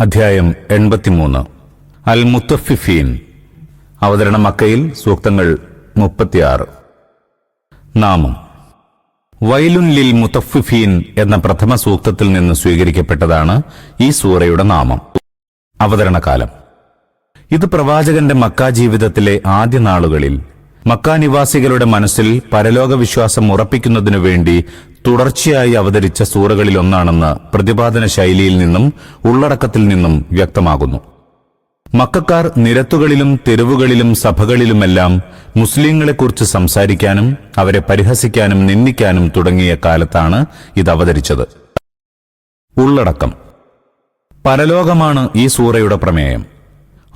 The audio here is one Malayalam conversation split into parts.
അധ്യായം എൺപത്തിമൂന്ന്. അൽ മുത്തഫിഫീൻ അവതരണ മക്കയിൽ സൂക്തങ്ങൾ മുപ്പത്തിയാറ്. നാമം. വൈലുൻ ലിൽ മുത്തഫിഫീൻ എന്ന പ്രഥമ സൂക്തത്തിൽ നിന്ന് സ്വീകരിക്കപ്പെട്ടതാണ് ഈ സൂറയുടെ നാമം. അവതരണകാലം. ഇത് പ്രവാചകന്റെ മക്ക ജീവിതത്തിലെ ആദ്യ നാളുകളിൽ മക്ക നിവാസികളുടെ മനസ്സിൽ പരലോക വിശ്വാസം ഉറപ്പിക്കുന്നതിനു വേണ്ടി തുടർച്ചയായി അവതരിച്ച സൂറകളിലൊന്നാണെന്ന് പ്രതിപാദന ശൈലിയിൽ നിന്നും ഉള്ളടക്കത്തിൽ നിന്നും വ്യക്തമാകുന്നു. മക്കാർ നിരത്തുകളിലും തെരുവുകളിലും സഭകളിലുമെല്ലാം മുസ്ലിങ്ങളെക്കുറിച്ച് സംസാരിക്കാനും അവരെ പരിഹസിക്കാനും നിന്ദിക്കാനും തുടങ്ങിയ കാലത്താണ് ഇത് അവതരിച്ചത്. ഉള്ളടക്കം. പരലോകമാണ് ഈ സൂറയുടെ പ്രമേയം.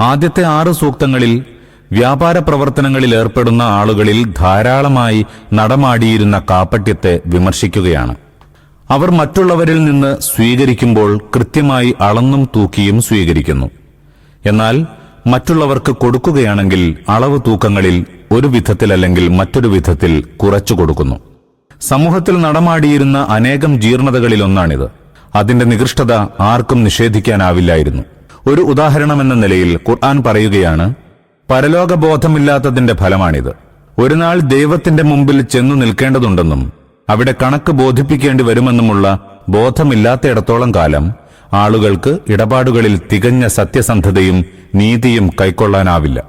ആദ്യത്തെ ആറ് സൂക്തങ്ങളിൽ വ്യാപാര പ്രവർത്തനങ്ങളിൽ ഏർപ്പെടുന്ന ആളുകളിൽ ധാരാളമായി നടമാടിയിരുന്ന കാപ്പട്യത്തെ വിമർശിക്കുകയാണ്. അവർ മറ്റുള്ളവരിൽ നിന്ന് സ്വീകരിക്കുമ്പോൾ കൃത്യമായി അളന്നും തൂക്കിയും സ്വീകരിക്കുന്നു. എന്നാൽ മറ്റുള്ളവർക്ക് കൊടുക്കുകയാണെങ്കിൽ അളവ് തൂക്കങ്ങളിൽ ഒരു വിധത്തിലല്ലെങ്കിൽ മറ്റൊരു വിധത്തിൽ കുറച്ചു കൊടുക്കുന്നു. സമൂഹത്തിൽ നടമാടിയിരുന്ന അനേകം ജീർണതകളിലൊന്നാണിത് അതിന്റെ നികൃഷ്ടത ആർക്കും നിഷേധിക്കാനാവില്ലായിരുന്നു. ഒരു ഉദാഹരണമെന്ന നിലയിൽ ഖുർആൻ പറയുകയാണ് പരലോകബോധമില്ലാത്തതിന്റെ ഫലമാണിത്. ഒരു നാൾ ദൈവത്തിന്റെ മുമ്പിൽ ചെന്നു നിൽക്കേണ്ടതുണ്ടെന്നും അവിടെ കണക്ക് ബോധിപ്പിക്കേണ്ടി വരുമെന്നുമുള്ള ബോധമില്ലാത്തയിടത്തോളം കാലം ആളുകൾക്ക് ഇടപാടുകളിൽ തികഞ്ഞ സത്യസന്ധതയും നീതിയും കൈക്കൊള്ളാനാവില്ല.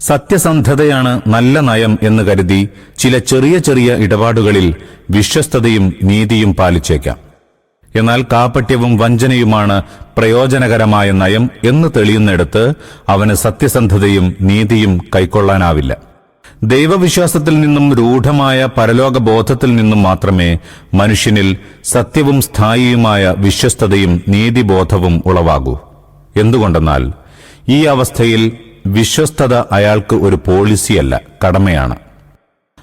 സത്യസന്ധതയാണ് നല്ല നയം എന്ന് കരുതി ചില ചെറിയ ചെറിയ ഇടപാടുകളിൽ വിശ്വസ്തതയും നീതിയും പാലിച്ചേക്കാം. എന്നാൽ കാപ്പട്യവും വഞ്ചനയുമാണ് പ്രയോജനകരമായ നയം എന്ന് തെളിയുന്നിടത്ത് അവന് സത്യസന്ധതയും നീതിയും കൈക്കൊള്ളാനാവില്ല. ദൈവവിശ്വാസത്തിൽ നിന്നും രൂഢമായ പരലോകബോധത്തിൽ നിന്നും മാത്രമേ മനുഷ്യനിൽ സത്യവും സ്ഥായിയുമായ വിശ്വസ്തതയും നീതിബോധവും ഉളവാകൂ. എന്തുകൊണ്ടെന്നാൽ ഈ അവസ്ഥയിൽ വിശ്വസ്തത അയാൾക്ക് ഒരു പോളിസിയല്ല കടമയാണ്.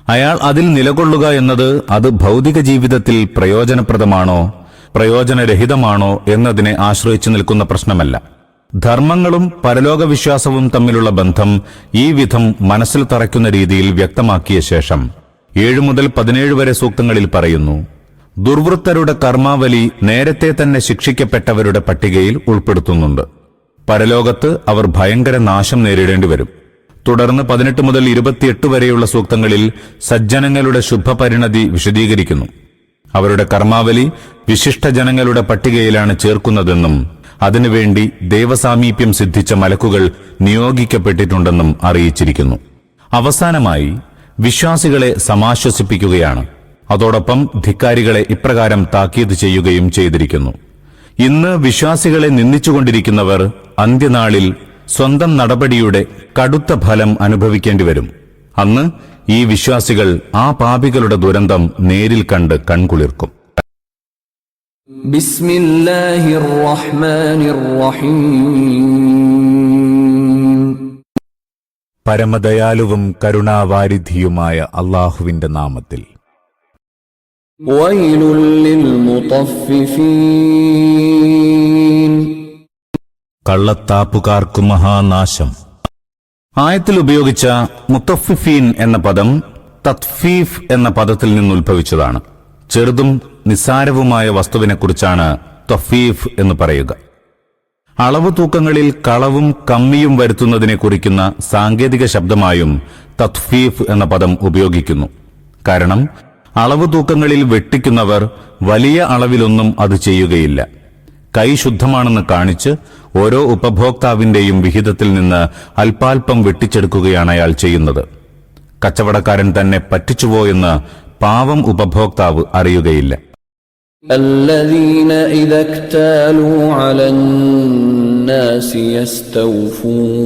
അയാൾ അതിൽ നിലകൊള്ളുക എന്നത് അത് ഭൗതിക ജീവിതത്തിൽ പ്രയോജനപ്രദമാണോ? പ്രയോജനരഹിതമാണോ എന്നതിനെ ആശ്രയിച്ചു നിൽക്കുന്ന പ്രശ്നമല്ല. ധർമ്മങ്ങളും പരലോക വിശ്വാസവും തമ്മിലുള്ള ബന്ധം ഈ വിധം മനസ്സിൽ തറയ്ക്കുന്ന രീതിയിൽ വ്യക്തമാക്കിയ ശേഷം ഏഴു മുതൽ പതിനേഴ് വരെ സൂക്തങ്ങളിൽ പറയുന്നു ദുർവൃത്തരുടെ കർമാവലി നേരത്തെ തന്നെ ശിക്ഷിക്കപ്പെട്ടവരുടെ പട്ടികയിൽ ഉൾപ്പെടുത്തുന്നുണ്ട്. പരലോകത്ത് അവർ ഭയങ്കര നാശം നേരിടേണ്ടി വരും. തുടർന്ന് പതിനെട്ട് മുതൽ ഇരുപത്തിയെട്ട് വരെയുള്ള സൂക്തങ്ങളിൽ സജ്ജനങ്ങളുടെ ശുഭപരിണതി വിശദീകരിക്കുന്നു. അവരുടെ കർമാവലി വിശിഷ്ട ജനങ്ങളുടെ പട്ടികയിലാണ് ചേർക്കുന്നതെന്നും അതിനുവേണ്ടി ദേവസാമീപ്യം സിദ്ധിച്ച മലക്കുകൾ നിയോഗിക്കപ്പെട്ടിട്ടുണ്ടെന്നും അറിയിച്ചിരിക്കുന്നു. അവസാനമായി വിശ്വാസികളെ സമാശ്വസിപ്പിക്കുകയാണ്. അതോടൊപ്പം ധിക്കാരികളെ ഇപ്രകാരം താക്കീത് ചെയ്യുകയും ചെയ്തിരിക്കുന്നു. ഇന്ന് വിശ്വാസികളെ നിന്ദിച്ചുകൊണ്ടിരിക്കുന്നവർ അന്ത്യനാളിൽ സ്വന്തം നടപടിയുടെ കടുത്ത ഫലം അനുഭവിക്കേണ്ടി വരും അന്ന് ഈ വിശ്വാസികൾ ആ പാപികളുടെ ദുരന്തം നേരിൽ കണ്ട് കൺകുളിർക്കും. പരമദയാലുവും കരുണാവാരിധിയുമായ അള്ളാഹുവിന്റെ നാമത്തിൽ. കള്ളത്താപ്പുകാർക്കു മഹാനാശം. ആയത്തിൽ ഉപയോഗിച്ച മുത്തഫിഫീൻ എന്ന പദം തത്ഫീഫ് എന്ന പദത്തിൽ നിന്ന് ഉത്ഭവിച്ചതാണ് ചെറുതും നിസ്സാരവുമായ വസ്തുവിനെക്കുറിച്ചാണ് തഫീഫ് എന്ന് പറയുക. അളവ് തൂക്കങ്ങളിൽ കളവും കമ്മിയും വരുത്തുന്നതിനെ കുറിക്കുന്ന സാങ്കേതിക ശബ്ദമായും തത്ഫീഫ് എന്ന പദം ഉപയോഗിക്കുന്നു. കാരണം അളവ് തൂക്കങ്ങളിൽ വെട്ടിക്കുന്നവർ വലിയ അളവിലൊന്നും അത് ചെയ്യുകയില്ല. കൈ ശുദ്ധമാണെന്ന് കാണിച്ച് ഓരോ ഉപഭോക്താവിന്റെയും വിഹിതത്തിൽ നിന്ന് അല്പാൽപം വെട്ടിച്ചെടുക്കുകയാണ് അയാൾ ചെയ്യുന്നത് കച്ചവടക്കാരൻ തന്നെ പറ്റിച്ചുവോ എന്ന് പാവം ഉപഭോക്താവ് അറിയുകയില്ല الذين إذا اكتالوا على الناس يستوفون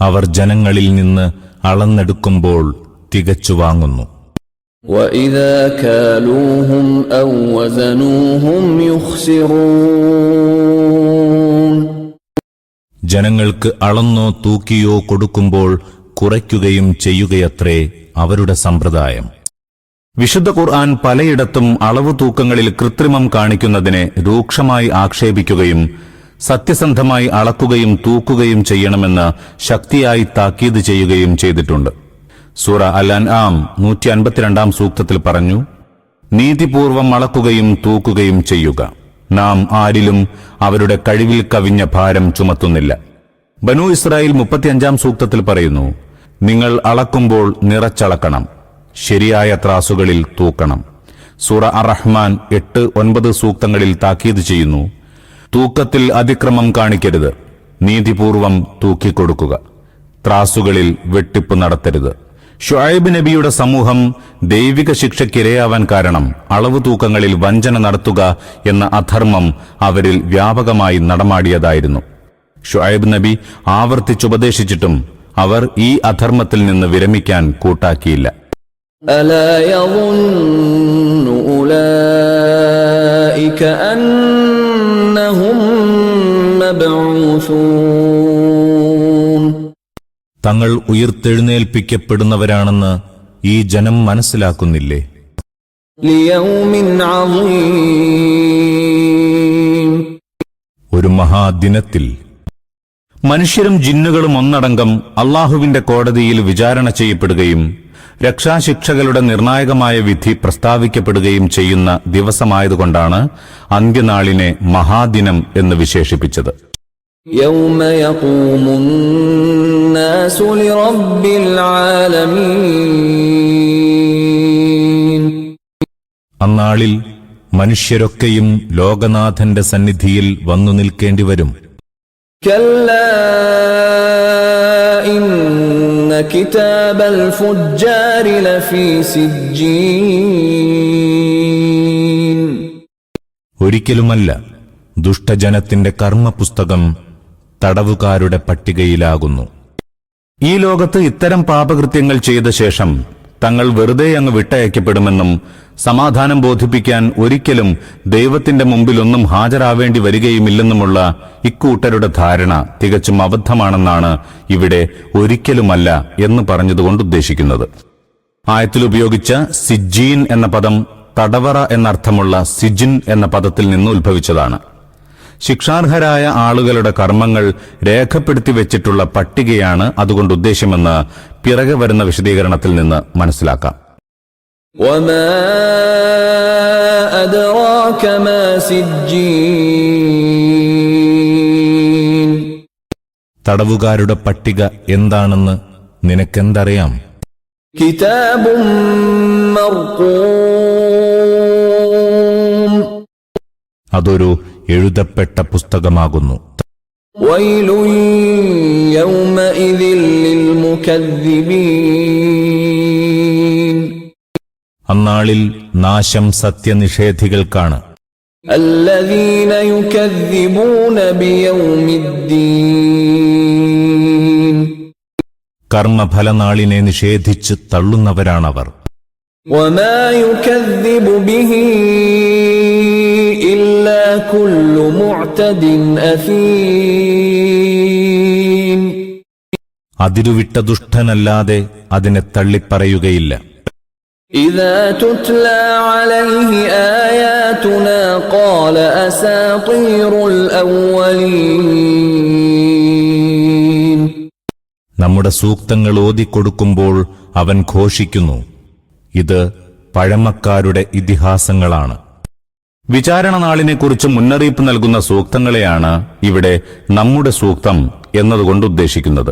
അവർ ജനങ്ങളിൽ നിന്ന് അളന്നെടുക്കുമ്പോൾ തികച്ചു വാങ്ങുന്നു وإذا كالوهم أو وزنوهم يخسرون ജനങ്ങൾക്ക് അളന്നോ തൂക്കിയോ കൊടുക്കുമ്പോൾ കുറയ്ക്കുകയും ചെയ്യുകയത്രേ അവരുടെ സമ്പ്രദായം വിശുദ്ധ ഖുർആൻ പലയിടത്തും അളവ് തൂക്കങ്ങളിൽ കൃത്രിമം കാണിക്കുന്നതിനെ രൂക്ഷമായി ആക്ഷേപിക്കുകയും സത്യസന്ധമായി അളക്കുകയും തൂക്കുകയും ചെയ്യണമെന്ന് ശക്തിയായി താക്കീത് ചെയ്യുകയും ചെയ്തിട്ടുണ്ട് സൂറ അൽ ആം നൂറ്റി അൻപത്തിരണ്ടാം സൂക്തത്തിൽ പറഞ്ഞു നീതിപൂർവം അളക്കുകയും തൂക്കുകയും ചെയ്യുക. നാം ആരിലും അവരുടെ കഴിവിൽ കവിഞ്ഞ ഭാരം ചുമത്തുന്നില്ല. ബനു ഇസ്രായേൽ മുപ്പത്തിയഞ്ചാം സൂക്തത്തിൽ പറയുന്നു നിങ്ങൾ അളക്കുമ്പോൾ നിറച്ചളക്കണം. ശരിയായ ത്രാസുകളിൽ തൂക്കണം. സൂറ അർ റഹ്മാൻ എട്ട് ഒൻപത് സൂക്തങ്ങളിൽ താക്കീത് ചെയ്യുന്നു തൂക്കത്തിൽ അതിക്രമം കാണിക്കരുത്. നീതിപൂർവം തൂക്കിക്കൊടുക്കുക. ത്രാസുകളിൽ വെട്ടിപ്പ് നടത്തരുത്. ഷുഐബ് നബിയുടെ സമൂഹം ദൈവിക ശിക്ഷയ്ക്കിരയാവാൻ കാരണം അളവ് തൂക്കങ്ങളിൽ വഞ്ചന നടത്തുക എന്ന അധർമ്മം അവരിൽ വ്യാപകമായി നടമാടിയതായിരുന്നു. ഷുഐബ് നബി ആവർത്തിച്ചുപദേശിച്ചിട്ടും അവർ ഈ അധർമ്മത്തിൽ നിന്ന് വിരമിക്കാൻ കൂട്ടാക്കിയില്ല. അലയുന്നൂലൂസൂ തങ്ങൾ ഉയർത്തെഴുന്നേൽപ്പിക്കപ്പെടുന്നവരാണെന്ന് ഈ ജനം മനസ്സിലാക്കുന്നില്ലേ? ഒരു മഹാദിനത്തിൽ മനുഷ്യരും ജിന്നുകളും ഒന്നടങ്കം അള്ളാഹുവിന്റെ കോടതിയിൽ വിചാരണ ചെയ്യപ്പെടുകയും രക്ഷാശിക്ഷകളുടെ നിർണായകമായ വിധി പ്രസ്താവിക്കപ്പെടുകയും ചെയ്യുന്ന ദിവസമായതുകൊണ്ടാണ് അന്ത്യനാളിനെ മഹാദിനം എന്ന് വിശേഷിപ്പിച്ചത്. يوم يقوم الناس لرب العالمين അന്നാളിൽ മനുഷ്യരൊക്കെയും ലോകനാഥന്റെ സന്നിധിയിൽ വന്നു നിൽക്കേണ്ടി വരും كلا إن كتاب الفجار لفي سجين ഒരിക്കലുമല്ല ദുഷ്ടജനത്തിന്റെ കർമ്മപുസ്തകം തടവുകാരുടെ പട്ടികയിലാകുന്നു. ഈ ലോകത്ത് ഇത്തരം പാപകൃത്യങ്ങൾ ചെയ്ത ശേഷം തങ്ങൾ വെറുതെ അങ്ങ് വിട്ടയക്കപ്പെടുമെന്നും സമാധാനം ബോധിപ്പിക്കാൻ ഒരിക്കലും ദൈവത്തിന്റെ മുമ്പിലൊന്നും ഹാജരാവേണ്ടി വരികയുമില്ലെന്നുമുള്ള ഇക്കൂട്ടരുടെ ധാരണ തികച്ചും അബദ്ധമാണെന്നാണ് ഇവിടെ ഒരിക്കലുമല്ല എന്ന് പറഞ്ഞതുകൊണ്ട് ഉദ്ദേശിക്കുന്നത്. ആയത്തിൽ ഉപയോഗിച്ച സിജീൻ എന്ന പദം തടവറ എന്നർത്ഥമുള്ള സിജിൻ എന്ന പദത്തിൽ നിന്ന് ഉത്ഭവിച്ചതാണ്. ശിക്ഷാർഹരായ ആളുകളുടെ കർമ്മങ്ങൾ രേഖപ്പെടുത്തി വെച്ചിട്ടുള്ള പട്ടികയാണ് അതുകൊണ്ട് ഉദ്ദേശമെന്ന് പിറകെ വരുന്ന വിശദീകരണത്തിൽ നിന്ന് മനസ്സിലാക്കാം. തടവുകാരുടെ പട്ടിക എന്താണെന്ന് നിനക്കെന്തറിയാം? കിതാബും അതൊരു എഴുതപ്പെട്ട പുസ്തകമാകുന്നു. അന്നാളിൽ നാശം സത്യനിഷേധികൾക്കാണ്. കർമ്മഫലനാളിനെ നിഷേധിച്ച് തള്ളുന്നവരാണവർ. ബിഹീ إلا كل معتد أثيم അതിരുവിട്ട ദുഷ്ടനല്ലാതെ അതിനെ തള്ളിപ്പറയുകയില്ല إذا تتلى عليه آياتنا قال أساطير الأولين നമ്മുടെ സൂക്തങ്ങൾ ഓതിക്കൊടുക്കുമ്പോൾ അവൻ ഘോഷിക്കുന്നു ഇത് പഴമക്കാരുടെ ഇതിഹാസങ്ങളാണ് വിചാരണ നാളിനെക്കുറിച്ച് മുന്നറിയിപ്പ് നൽകുന്ന സൂക്തങ്ങളെയാണ് ഇവിടെ നമ്മുടെ സൂക്തം എന്നതുകൊണ്ട് ഉദ്ദേശിക്കുന്നത്.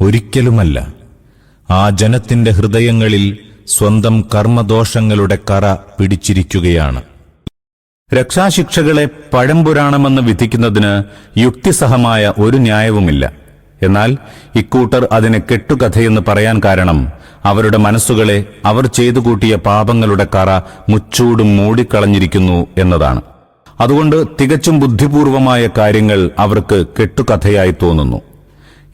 ഒരിക്കലുമല്ല ആ ജനത്തിന്റെ ഹൃദയങ്ങളിൽ സ്വന്തം കർമ്മദോഷങ്ങളുടെ കറ പിടിച്ചിരിക്കുകയാണ്. രക്ഷാശിക്ഷകളെ പഴംപുരാണമെന്ന് വിധിക്കുന്നതിന് യുക്തിസഹമായ ഒരു ന്യായവുമില്ല. എന്നാൽ ഇക്കൂട്ടർ അതിനെ കെട്ടുകഥയെന്ന് പറയാൻ കാരണം അവരുടെ മനസ്സുകളെ അവർ ചെയ്തു കൂട്ടിയ പാപങ്ങളുടെ കറ മുച്ചൂടും മൂടിക്കളഞ്ഞിരിക്കുന്നു എന്നതാണ്. അതുകൊണ്ട് തികച്ചും ബുദ്ധിപൂർവമായ കാര്യങ്ങൾ അവർക്ക് കെട്ടുകഥയായി തോന്നുന്നു.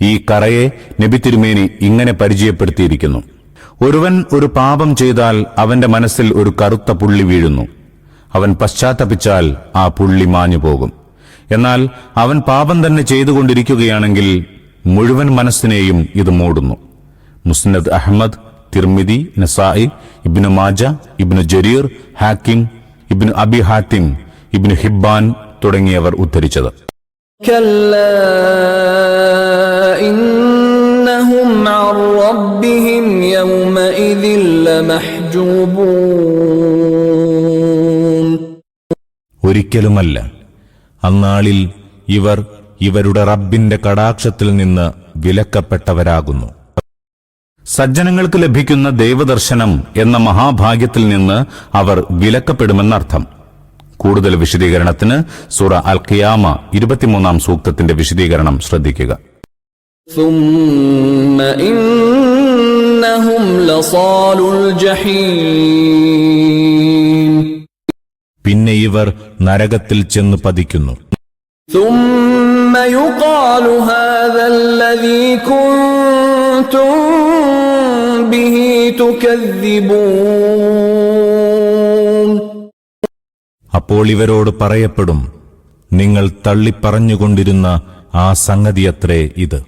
ഈ കറയെ നബി തിരുമേനി ഇങ്ങനെ പരിചയപ്പെടുത്തിയിരിക്കുന്നു. ഒരുവൻ ഒരു പാപം ചെയ്താൽ അവന്റെ മനസ്സിൽ ഒരു കറുത്ത പുള്ളി വീഴുന്നു. അവൻ പശ്ചാത്തപിച്ചാൽ ആ പുള്ളി മാഞ്ഞു പോകും. എന്നാൽ അവൻ പാപം തന്നെ ചെയ്തുകൊണ്ടിരിക്കുകയാണെങ്കിൽ മുഴുവൻ മനസ്സിനെയും ഇത് മൂടുന്നു. മുസ്നദ് അഹമ്മദ് തിർമിതി നസായി ഇബ്നു മാജ ഇബ്നു ജരീർ ഹാക്കിം ഇബ്നു അബി ഹാത്തിം ഇബ്നു ഹിബ്ബാൻ തുടങ്ങിയവർ ഉദ്ധരിച്ചത് ും. ഒരിക്കലുമല്ല. അന്നാളിൽ ഇവർ ഇവരുടെ റബ്ബിന്റെ കടാക്ഷത്തിൽ നിന്ന് വിലക്കപ്പെട്ടവരാകുന്നു. സജ്ജനങ്ങൾക്ക് ലഭിക്കുന്ന ദൈവദർശനം എന്ന മഹാഭാഗ്യത്തിൽ നിന്ന് അവർ വിലക്കപ്പെടുമെന്നർത്ഥം. കൂടുതൽ വിശദീകരണത്തിന് സൂറ അൽ ഖിയാമ ഇരുപത്തിമൂന്നാം സൂക്തത്തിന്റെ വിശദീകരണം ശ്രദ്ധിക്കുക. പിന്നെ ഇവർ നരകത്തിൽ ചെന്ന് പതിക്കുന്നു. അപ്പോൾ ഇവരോട് പറയപ്പെടും നിങ്ങൾ തള്ളിപ്പറഞ്ഞുകൊണ്ടിരുന്ന ആ സംഗതിയത്രേ ഇത്.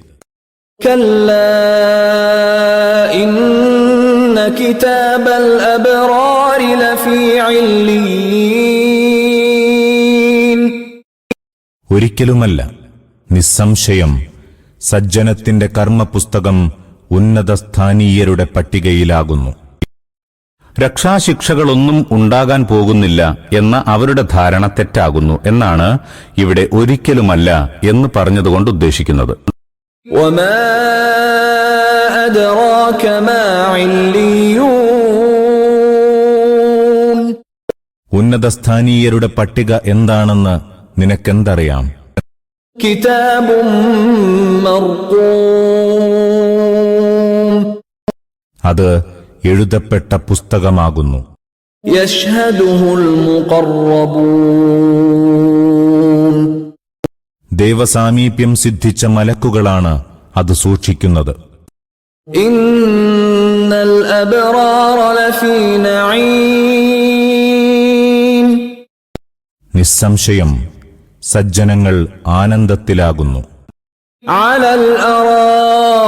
കിതാബൽ അബ്റാരി ലഫീ ഒരിക്കലുമല്ല. നിസ്സംശയം സജ്ജനത്തിന്റെ കർമ്മപുസ്തകം ഉന്നതസ്ഥാനീയരുടെ പട്ടികയിലാകുന്നു. രക്ഷാശിക്ഷകളൊന്നും ഉണ്ടാകാൻ പോകുന്നില്ല എന്ന അവരുടെ ധാരണ തെറ്റാകുന്നു എന്നാണ് ഇവിടെ ഒരിക്കലുമല്ല എന്ന് പറഞ്ഞതുകൊണ്ട് ഉദ്ദേശിക്കുന്നത്. ഉന്നതസ്ഥാനീയരുടെ പട്ടിക എന്താണെന്ന് നിനക്കെന്തറിയാം? അത് എഴുതപ്പെട്ട പുസ്തകമാകുന്നു. ദേവസാമീപ്യം സിദ്ധിച്ച മലക്കുകളാണ് അത് സൂക്ഷിക്കുന്നത്. നിസ്സംശയം സജ്ജനങ്ങൾ ആനന്ദത്തിലാകുന്നു على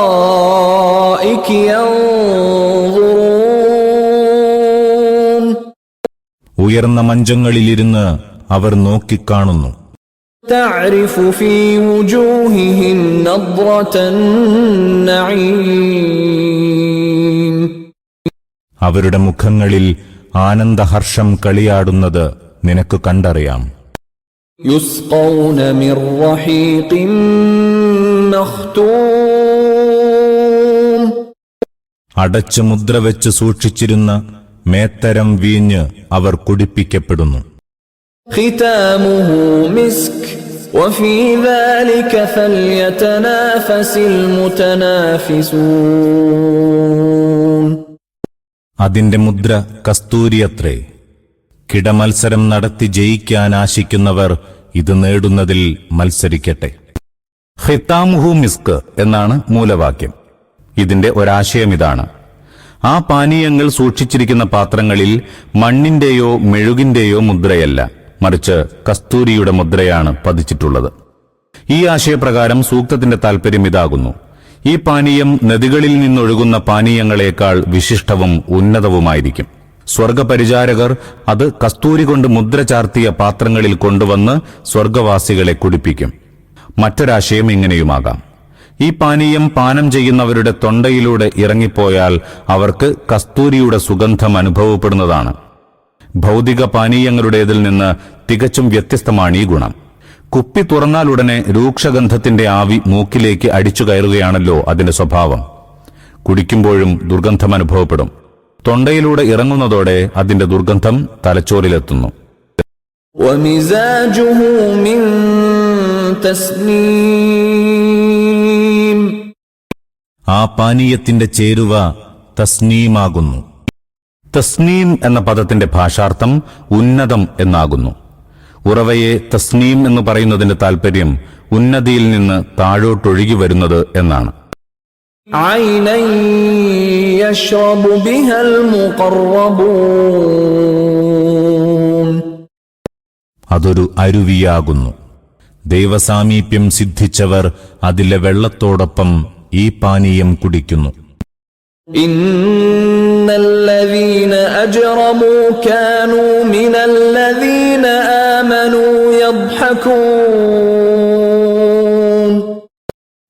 الأرائك ينظرون ഉയർന്ന മഞ്ചങ്ങളിലിരുന്ന് അവർ നോക്കിക്കാണുന്നു تعرف في وجوههم نضرة النعيم അവരുടെ മുഖങ്ങളിൽ ആനന്ദഹർഷം കളിയാടുന്നത് നിനക്ക് കണ്ടറിയാം يسقون من رحيق مختوم അടച്ചു മുദ്ര വെച്ച് സൂക്ഷിച്ചിരുന്ന മേത്തരം വീഞ്ഞ് അവർ കുടിപ്പിക്കപ്പെടുന്നു ختامه مسك وفي ذلك فليتنافس المتنافسون അതിന്റെ മുദ്ര കസ്തൂരിയത്രേ കിടമത്സരം നടത്തി ജയിക്കാൻ ആശിക്കുന്നവർ ഇത് നേടുന്നതിൽ മത്സരിക്കട്ടെ. ഹിത്താമുഹു മിസ്ക് എന്നാണ് മൂലവാക്യം. ഇതിന്റെ ഒരാശയം ഇതാണ്. ആ പാനീയങ്ങൾ സൂക്ഷിച്ചിരിക്കുന്ന പാത്രങ്ങളിൽ മണ്ണിന്റെയോ മെഴുകിന്റെയോ മുദ്രയല്ല മറിച്ച് കസ്തൂരിയുടെ മുദ്രയാണ് പതിച്ചിട്ടുള്ളത്. ഈ ആശയപ്രകാരം സൂക്തത്തിന്റെ താൽപര്യം ഇതാകുന്നു. ഈ പാനീയം നദികളിൽ നിന്നൊഴുകുന്ന പാനീയങ്ങളെക്കാൾ വിശിഷ്ടവും ഉന്നതവുമായിരിക്കും. സ്വർഗപരിചാരകർ അത് കസ്തൂരി കൊണ്ട് മുദ്ര ചാർത്തിയ പാത്രങ്ങളിൽ കൊണ്ടുവന്ന് സ്വർഗവാസികളെ കുടിപ്പിക്കും. മറ്റൊരാശയം ഇങ്ങനെയുമാകാം. ഈ പാനീയം പാനം ചെയ്യുന്നവരുടെ തൊണ്ടയിലൂടെ ഇറങ്ങിപ്പോയാൽ അവർക്ക് കസ്തൂരിയുടെ സുഗന്ധം അനുഭവപ്പെടുന്നതാണ്. ഭൗതിക പാനീയങ്ങളുടേതിൽ നിന്ന് തികച്ചും വ്യത്യസ്തമാണ് ഈ ഗുണം. കുപ്പി തുറന്നാലുടനെ രൂക്ഷഗന്ധത്തിന്റെ ആവി മൂക്കിലേക്ക് അടിച്ചു കയറുകയാണല്ലോ അതിന്റെ സ്വഭാവം. കുടിക്കുമ്പോഴും ദുർഗന്ധം അനുഭവപ്പെടും. തൊണ്ടയിലൂടെ ഇറങ്ങുന്നതോടെ അതിന്റെ ദുർഗന്ധം തലച്ചോറിലെത്തുന്നു. ആ പാനീയത്തിന്റെ ചേരുവ തസ്നീമാകുന്നു. തസ്നീം എന്ന പദത്തിന്റെ ഭാഷാർത്ഥം ഉന്നതം എന്നാകുന്നു. ഉറവയെ തസ്നീം എന്ന് പറയുന്നതിന്റെ താൽപര്യം ഉന്നതിയിൽ നിന്ന് താഴോട്ടൊഴുകി വരുന്നത് എന്നാണ്. عينا يشرب بها المقربون അതൊരു അരുവിയാകുന്നു ദൈവസാമീപ്യം സിദ്ധിച്ചവർ അതിലെ വെള്ളത്തോടൊപ്പം ഈ പാനീയം കുടിക്കുന്നു إن الذين أجرموا كانوا من الذين آمنوا يضحكون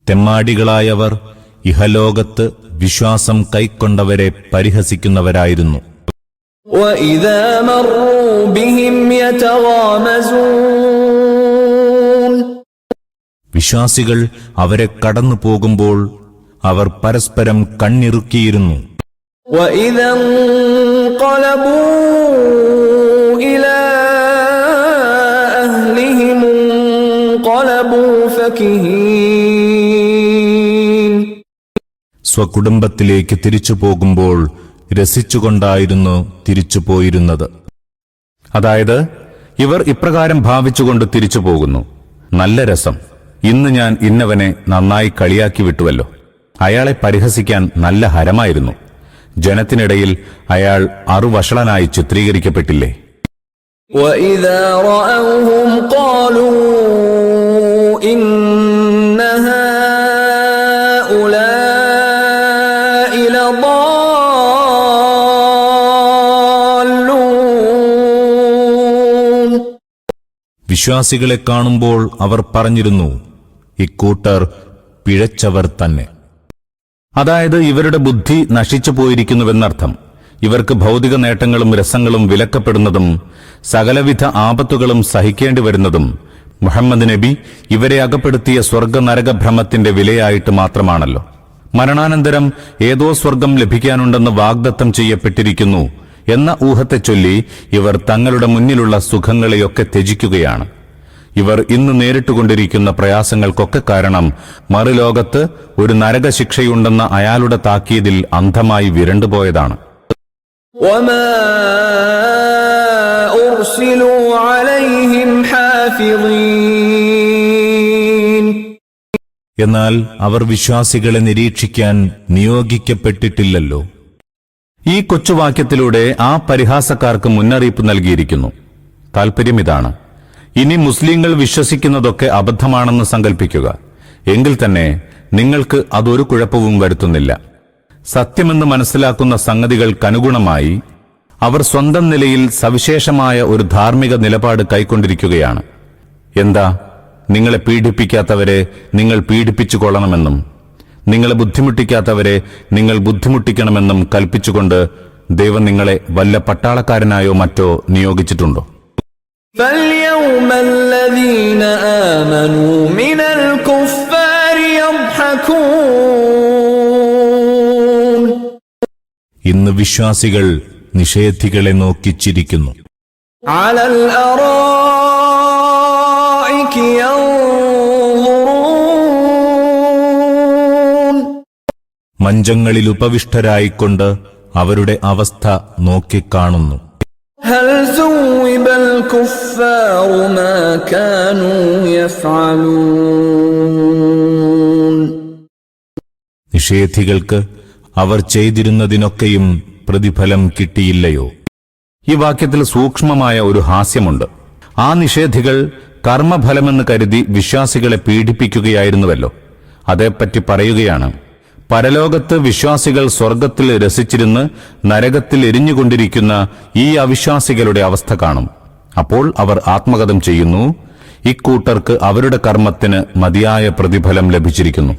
തെമ്മാടികളായവർ ഇഹലോകത്ത് വിശ്വാസം കൈക്കൊണ്ടവരെ പരിഹസിക്കുന്നവരായിരുന്നു. വിശ്വാസികൾ അവരെ കടന്നു പോകുമ്പോൾ അവർ പരസ്പരം കണ്ണിറുക്കിയിരുന്നു. ഫക്കിഹീ സ്വകുടുംബത്തിലേക്ക് തിരിച്ചു പോകുമ്പോൾ രസിച്ചുകൊണ്ടായിരുന്നു തിരിച്ചു പോയിരുന്നത് അതായത് ഇവർ ഇപ്രകാരം ഭാവിച്ചുകൊണ്ട് തിരിച്ചു പോകുന്നു നല്ല രസം ഇന്ന് ഞാൻ ഇന്നവനെ നന്നായി കളിയാക്കി വിട്ടുവല്ലോ അയാളെ പരിഹസിക്കാൻ നല്ല ഹരമായിരുന്നു ജനത്തിനിടയിൽ അയാൾ അറുവഷളനായി ചിത്രീകരിക്കപ്പെട്ടില്ലേ وإذا رأوهم قالوا إن വിശ്വാസികളെ കാണുമ്പോൾ അവർ പറഞ്ഞിരുന്നു ഇക്കൂട്ടർ പിഴച്ചവർ തന്നെ. അതായത് ഇവരുടെ ബുദ്ധി നശിച്ചു പോയിരിക്കുന്നുവെന്നർത്ഥം. ഇവർക്ക് ഭൗതിക നേട്ടങ്ങളും രസങ്ങളും വിലക്കപ്പെടുന്നതും സകലവിധ ആപത്തുകളും സഹിക്കേണ്ടി വരുന്നതും മുഹമ്മദ് നബി ഇവരെ അകപ്പെടുത്തിയ സ്വർഗ നരകഭ്രമത്തിന്റെ വിലയായിട്ട് മാത്രമാണല്ലോ. മരണാനന്തരം ഏതോ സ്വർഗം ലഭിക്കാനുണ്ടെന്ന് വാഗ്ദത്തം ചെയ്യപ്പെട്ടിരിക്കുന്നു എന്ന ഊഹത്തെ ചൊല്ലി ഇവർ തങ്ങളുടെ മുന്നിലുള്ള സുഖങ്ങളെയൊക്കെ ത്യജിക്കുകയാണ്. ഇവർ ഇന്ന് നേരിട്ടുകൊണ്ടിരിക്കുന്ന പ്രയാസങ്ങൾക്കൊക്കെ കാരണം മറുലോകത്ത് ഒരു നരകശിക്ഷയുണ്ടെന്ന അയാളുടെ താക്കീതിൽ അന്ധമായി വിരണ്ടുപോയതാണ് എന്നാൽ അവർ വിശ്വാസികളെ നിരീക്ഷിക്കാൻ നിയോഗിക്കപ്പെട്ടിട്ടില്ലല്ലോ. ഈ കൊച്ചുവാക്യത്തിലൂടെ ആ പരിഹാസക്കാർക്ക് മുന്നറിയിപ്പ് നൽകിയിരിക്കുന്നു. താൽപര്യം ഇതാണ്. ഇനി മുസ്ലിങ്ങൾ വിശ്വസിക്കുന്നതൊക്കെ അബദ്ധമാണെന്ന് സങ്കല്പിക്കുക എങ്കിൽ തന്നെ നിങ്ങൾക്ക് അതൊരു കുഴപ്പവും വരുത്തുന്നില്ല. സത്യമെന്ന് മനസ്സിലാക്കുന്ന സംഗതികൾക്കനുഗുണമായി അവർ സ്വന്തം നിലയിൽ സവിശേഷമായ ഒരു ധാർമ്മിക നിലപാട് കൈക്കൊണ്ടിരിക്കുകയാണ്. എന്താ? നിങ്ങളെ പീഡിപ്പിക്കാത്തവരെ നിങ്ങൾ പീഡിപ്പിച്ചു കൊള്ളണമെന്നും നിങ്ങളെ ബുദ്ധിമുട്ടിക്കാത്തവരെ നിങ്ങൾ ബുദ്ധിമുട്ടിക്കണമെന്നും കൽപ്പിച്ചുകൊണ്ട് ദൈവം നിങ്ങളെ വല്ല പട്ടാളക്കാരനായോ മറ്റോ നിയോഗിച്ചിട്ടുണ്ടോ? ഇന്ന് വിശ്വാസികൾ നിഷേധികളെ നോക്കിച്ചിരിക്കുന്നു. അലൽ അറോ മഞ്ചങ്ങളിൽ ഉപവിഷ്ടരായിക്കൊണ്ട് അവരുടെ അവസ്ഥ നോക്കിക്കാണുന്നു. നിഷേധികൾക്ക് അവർ ചെയ്തിരുന്നതിനൊക്കെയും പ്രതിഫലം കിട്ടിയില്ലയോ? ഈ വാക്യത്തിൽ സൂക്ഷ്മമായ ഒരു ഹാസ്യമുണ്ട്. ആ നിഷേധികൾ കർമ്മഫലമെന്ന് കരുതി വിശ്വാസികളെ പീഡിപ്പിക്കുകയായിരുന്നുവല്ലോ. അതേപ്പറ്റി പറയുകയാണ് പരലോകത്ത് വിശ്വാസികൾ സ്വർഗത്തിൽ രസിച്ചിരുന്ന് നരകത്തിൽ എരിഞ്ഞുകൊണ്ടിരിക്കുന്ന ഈ അവിശ്വാസികളുടെ അവസ്ഥ കാണും. അപ്പോൾ അവർ ആത്മകഥം ചെയ്യുന്നു ഇക്കൂട്ടർക്ക് അവരുടെ കർമ്മത്തിന് മതിയായ പ്രതിഫലം ലഭിച്ചിരിക്കുന്നു.